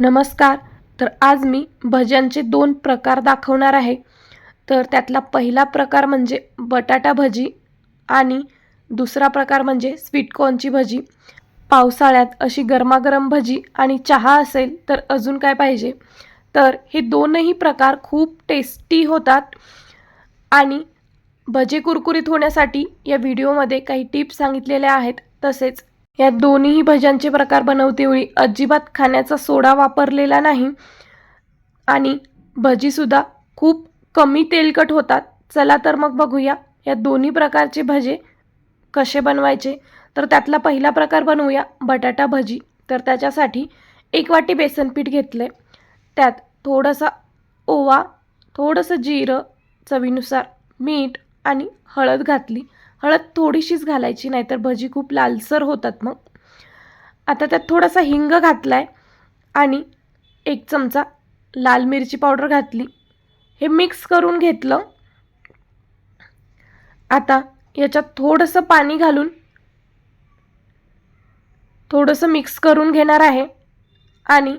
नमस्कार. तर आज मी भज्यांचे दोन प्रकार दाखवणार आहे. तर त्यातला पहिला प्रकार म्हणजे बटाटा भजी आणि दुसरा प्रकार म्हणजे स्वीटकॉर्नची भजी. पावसाळ्यात अशी गरमागरम भजी आणि चहा असेल तर अजून काय पाहिजे? तर हे दोनही प्रकार खूप टेस्टी होतात आणि भजे कुरकुरीत होण्यासाठी या व्हिडिओमध्ये काही टिप्स सांगितलेल्या आहेत. तसेच या दोन्हीही भज्यांचे प्रकार बनवतेवेळी अजिबात खाण्याचा सोडा वापरलेला नाही आणि भजीसुद्धा खूप कमी तेलकट होतात. चला तर मग बघूया या दोन्ही प्रकारचे भजे कसे बनवायचे. तर त्यातला पहिला प्रकार बनवूया बटाटा भजी. तर त्याच्यासाठी एक वाटी बेसन पीठ घेतलं आहे त्यात थोडासा ओवा थोडंसं जिरं चवीनुसार मीठ आणि हळद घातली. हळद थोडीशीच घालायची नाहीतर भजी खूप लालसर होतात मग. आता त्यात थोडासा हिंग घातला आहे आणि एक चमचा लाल मिरची पावडर घातली. हे मिक्स करून घेतलं. आता याच्यात थोडंसं पाणी घालून थोडंसं मिक्स करून घेणार आहे आणि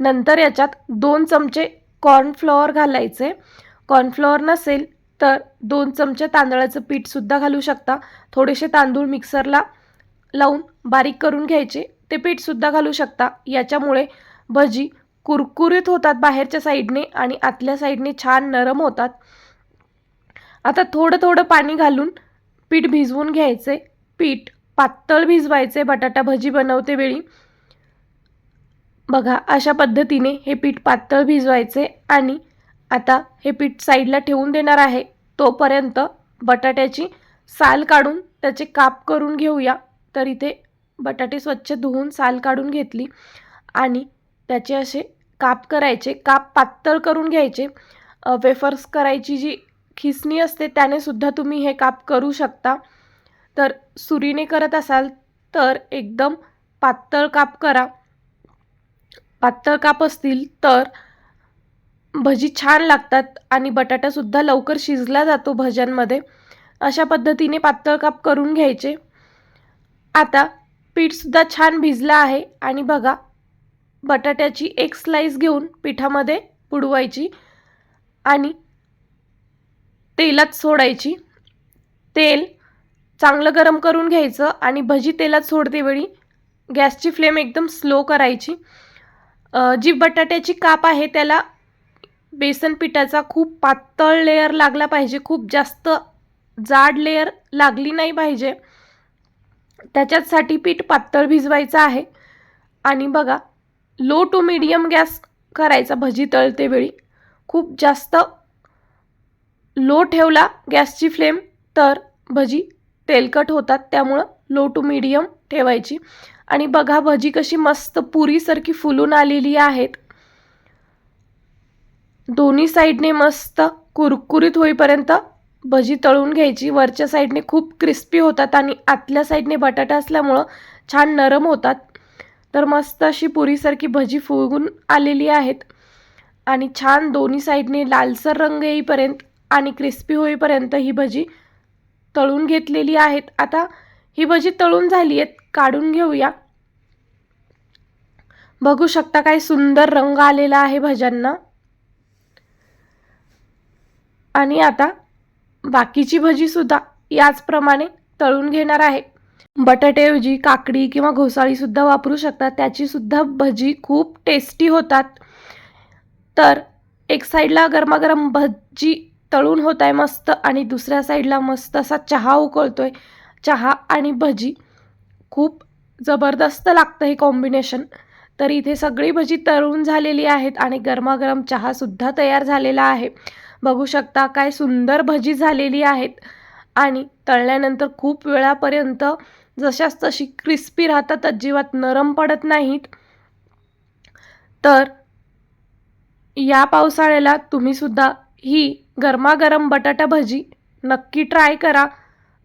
नंतर याच्यात दोन चमचे कॉर्नफ्लॉवर घालायचे. कॉर्नफ्लॉवर नसेल तर दोन चमचे तांदळाचं पीठसुद्धा घालू शकता. थोडेसे तांदूळ मिक्सरला लावून बारीक करून घ्यायचे. ते पीठसुद्धा घालू शकता. याच्यामुळे भजी कुरकुरीत होतात बाहेरच्या साईडने आणि आतल्या साईडने छान नरम होतात. आता थोडं थोडं पाणी घालून पीठ भिजवून घ्यायचे. पीठ पातळ भिजवायचे. बटाटा भजी बनवते वेळी. बघा अशा पद्धतीने हे पीठ पातळ भिजवायचे आणि आता हे पीठ साईडला ठेवून देणार आहे. तोपर्यंत बटाट्याची साल काढून त्याचे काप करून घेऊया. तर इथे बटाटे स्वच्छ धुवून साल काढून घेतली. आणि त्याचे असे काप करायचे. काप पातळ करून घ्यायचे. वेफर्स करायची जी खिसणी असते त्याने सुद्धा तुम्ही हे काप करू शकता. तर सुरीने करत असाल तर एकदम पातळ काप करा. पातळ काप असतील तर भजी छान लागतात आणि बटाटासुद्धा लवकर शिजला जातो भज्यांमध्ये. अशा पद्धतीने पातळ काप करून घ्यायचे. आता पीठसुद्धा छान भिजलं आहे आणि बघा बटाट्याची एक स्लाईस घेऊन पिठामध्ये बुडवायची आणि तेलात सोडायची. तेल चांगलं गरम करून घ्यायचं आणि भजी तेलात सोडते वेळी गॅसची फ्लेम एकदम स्लो करायची. जी बटाट्याची काप आहे त्याला बेसन पिठाचा खूप पातळ लेअर लागला पाहिजे. खूप जास्त जाड लेअर लागली नाही पाहिजे. त्याच्यासाठी पीठ पातळ भिजवायचं आहे. आणि बघा लो टू मीडियम गॅस करायचा भजी तळते वेळी. खूप जास्त लो ठेवला गॅसची फ्लेम तर भजी तेलकट होतात. त्यामुळं लो टू मीडियम ठेवायची. आणि बघा भजी कशी मस्त पुरीसारखी फुलून आलेली आहेत. दोन्ही साईडने मस्त कुरकुरीत होईपर्यंत भजी तळून घ्यायची. वरच्या साईडने खूप क्रिस्पी होतात आणि आतल्या साईडने बटाटा असल्यामुळं छान नरम होतात. तर मस्त अशी पुरीसारखी भजी फुगून आलेली आहेत. आणि छान दोन्ही साईडने लालसर रंग येईपर्यंत आणि क्रिस्पी होईपर्यंत ही भजी तळून घेतलेली आहेत. आता ही भजी तळून झाली आहेत. काढून घेऊया. बघू शकता काय सुंदर रंग आलेला आहे भज्यांना. आणि आता बाकीची भजीसुद्धा याचप्रमाणे तळून घेणार आहे. बटाट्याऐवजी काकडी किंवा घोसाळीसुद्धा वापरू शकता त्याचीसुद्धा भजी खूप टेस्टी होतात. तर एक साईडला गरमागरम भजी तळून होत आहे मस्त आणि दुसऱ्या साईडला मस्त असा चहा उकळतो आहे चहा आणि भजी खूप जबरदस्त लागतं हे कॉम्बिनेशन तर इथे सगळी भजी तळून झालेली आहेत आणि गरमागरम चहासुद्धा तयार झालेला आहे. बघू शकता काय सुंदर भजी झालेली आहेत. आणि तळल्यानंतर खूप वेळापर्यंत जशाच तशी क्रिस्पी राहतात अजिबात नरम पडत नाहीत. तर या पावसाळ्याला तुम्हीसुद्धा ही गरमागरम बटाटा भजी नक्की ट्राय करा.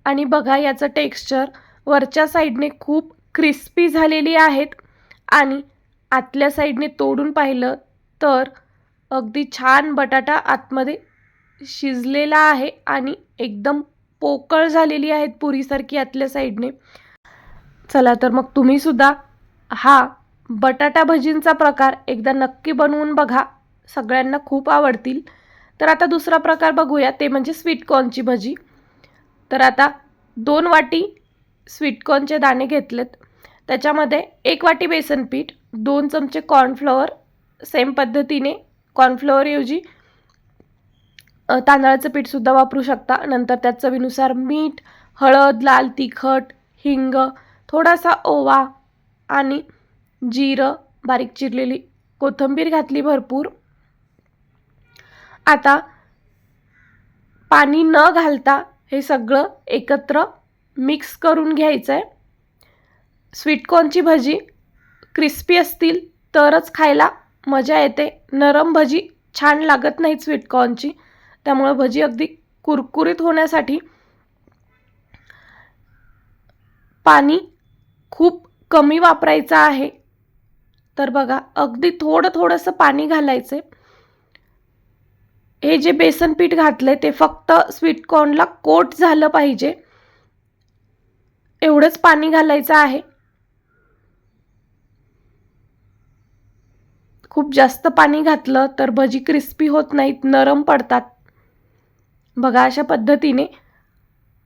आणि बघा याचं टेक्स्चर वरच्या साईडने खूप क्रिस्पी झालेली आहेत. आणि आतल्या साईडने तोडून पाहिलं तर अगदी छान बटाटा आतमध्ये शिजलेला आहे आणि एकदम पोकळ झालेली आहेत पुरीसारखी आतल्या साईडने. चला तर मग तुम्हीसुद्धा हा बटाटा भजींचा प्रकार एकदा नक्की बनवून बघा. सगळ्यांना खूप आवडतील. तर आता दुसरा प्रकार बघूया ते म्हणजे स्वीटकॉर्नची भजी. तर आता दोन वाटी स्वीटकॉर्नचे दाणे घेतलेत. त्याच्यामध्ये एक वाटी बेसन पीठ दोन चमचे कॉर्नफ्लॉवर सेम पद्धतीने कॉर्नफ्लोअरऐवजी तांदळाचं पीठसुद्धा वापरू शकता. नंतर त्यात चवीनुसार मीठ हळद लाल तिखट हिंग थोडासा ओवा आणि जिरं बारीक चिरलेली कोथिंबीर घातली भरपूर. आता पाणी न घालता हे सगळं एकत्र मिक्स करून घ्यायचं आहे स्वीटकॉर्नची भजी क्रिस्पी असतील तरच खायला मजा येते. नरम भजी छान लागत नाहीत स्वीटकॉर्नची त्यामुळं भजी अगदी कुरकुरीत होण्यासाठी पाणी खूप कमी वापरायचं आहे. तर बघा अगदी थोडं थोडंसं पाणी घालायचं हे जे बेसन पीठ घातलंय ते फक्त स्वीटकॉर्नला कोट झालं पाहिजे. एवढंच पाणी घालायचं आहे. खूप जास्त पाणी घातलं तर भजी क्रिस्पी होत नाहीत नरम पडतात. बघा अशा पद्धतीने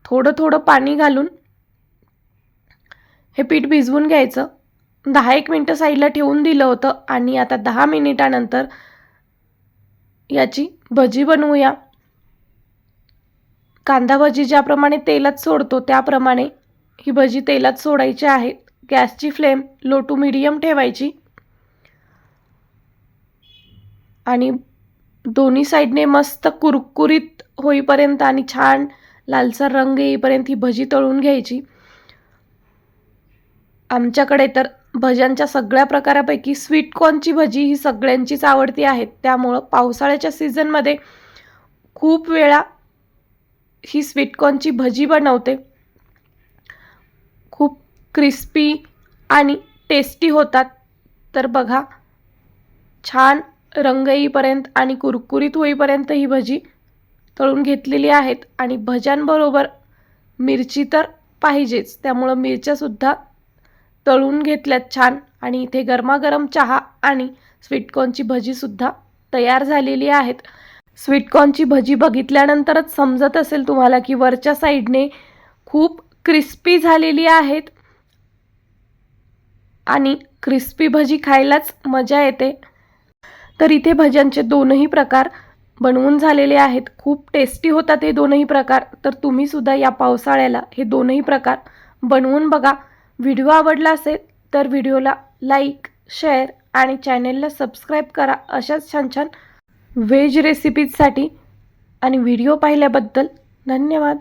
थोडं थोडं पाणी घालून हे पीठ भिजवून घ्यायचं. दहा एक मिनटं साईडला ठेवून दिलं होतं आणि आता दहा मिनिटानंतर याची भजी बनवूया. कांदा भजी ज्याप्रमाणे तेलात सोडतो त्याप्रमाणे ही भजी तेलात सोडायची आहे. गॅसची फ्लेम लो टू मिडियम ठेवायची. आणि दोन्ही साईडने मस्त कुरकुरीत होईपर्यंत आणि छान लालसर रंग येईपर्यंत ही भजी तळून घ्यायची. आमच्याकडे तर भज्यांच्या सगळ्या प्रकारापैकी स्वीटकॉर्नची भजी ही सगळ्यांचीच आवडती आहे. त्यामुळं पावसाळ्याच्या सीझनमध्ये खूप वेळा ही स्वीटकॉर्नची भजी बनवते. खूप क्रिस्पी आणि टेस्टी होतात. तर बघा छान रंग येईपर्यंत आणि कुरकुरीत होईपर्यंत ही भजी तळून घेतलेली आहेत. आणि भज्यांबरोबर मिरची तर पाहिजेच. त्यामुळं मिरच्यासुद्धा तळून घेतल्यात छान. आणि इथे गरमागरम चहा आणि स्वीटकॉर्नची भजीसुद्धा तयार झालेली आहेत. स्वीटकॉर्नची भजी बघितल्यानंतरच समजत असेल तुम्हाला की वरच्या साईडने खूप क्रिस्पी झालेली आहेत. आणि क्रिस्पी भजी खायलाच मजा येते. तर इथे भजनचे दोनही प्रकार बनवून झालेले आहेत. खूप टेस्टी होतात हे दोनही प्रकार. तर तुम्ही सुद्धा या पावसाळ्याला हे दोनही प्रकार बनवून बघा. व्हिडिओ आवडला असेल तर व्हिडिओला लाईक शेअर आणि चॅनेलला सबस्क्राईब करा. अशाच छान छान व्हेज रेसिपीजसाठी आणि व्हिडिओ पाहिल्याबद्दल धन्यवाद.